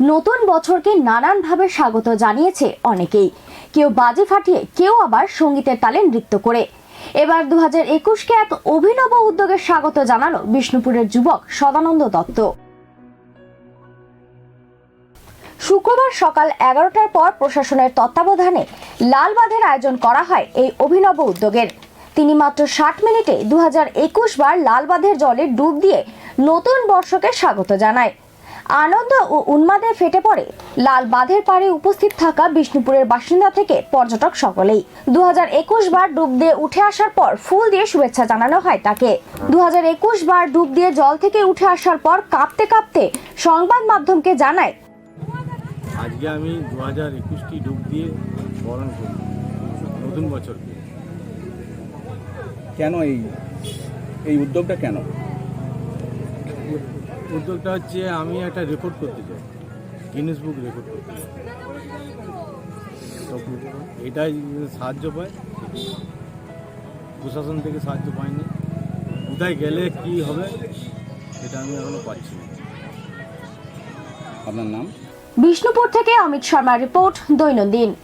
নতুন বছরকে নানানভাবে স্বাগত জানিয়েছে অনেকেই। কেউ বাজি ফাটিয়ে, কেউ আবার সঙ্গীতের তালে নৃত্য করে। এবার দু হাজার একুশকে এক অভিনব উদ্যোগের স্বাগত জানালো বিষ্ণুপুরের যুবক সদানন্দ দত্ত। শুক্রবার সকাল এগারোটার পর প্রশাসনের তত্ত্বাবধানে লালবাঁধের আয়োজন করা হয় এই অভিনব উদ্যোগের। তিনি মাত্র ষাট মিনিটে দু হাজার একুশ বার লালবাঁধের জলে ডুব দিয়ে নতুন বর্ষকে স্বাগত জানায়। আনন্দ ও উন্মাদে ফেটে পড়ে। লাল বাঁধের পাড়ে উপস্থিত থাকা বিষ্ণুপুরের বাসিন্দা থেকে পর্যটক সকলেই। দু হাজার একুশ বার ডুব দিয়ে উঠে আসার পর ফুল দিয়ে শুভেচ্ছা জানানো হয় তাকে। দু হাজার একুশ বার ডুব দিয়ে জল থেকে উঠে আসার পর কাঁপতে কাঁপতে সংবাদ মাধ্যমকে জানায় আজকে আমি দু হাজার একুশটি ডুব দিয়ে বরণ করি নতুন বছরকে। কেন এই এই উদ্যোগটা কেন? উদ্যোগটা হচ্ছে আমি একটা রেকর্ড করতে চাই। গিনেস বুক রেকর্ড করতে চাই। এটাই সাহায্য পায়। প্রশাসন থেকে সাহায্য পাইনি কোথায় গেলে কি হবে সেটা আমি এখনও পাচ্ছি না। আপনার নাম? বিষ্ণুপুর থেকে অমিত শর্মার রিপোর্ট দৈনন্দিন।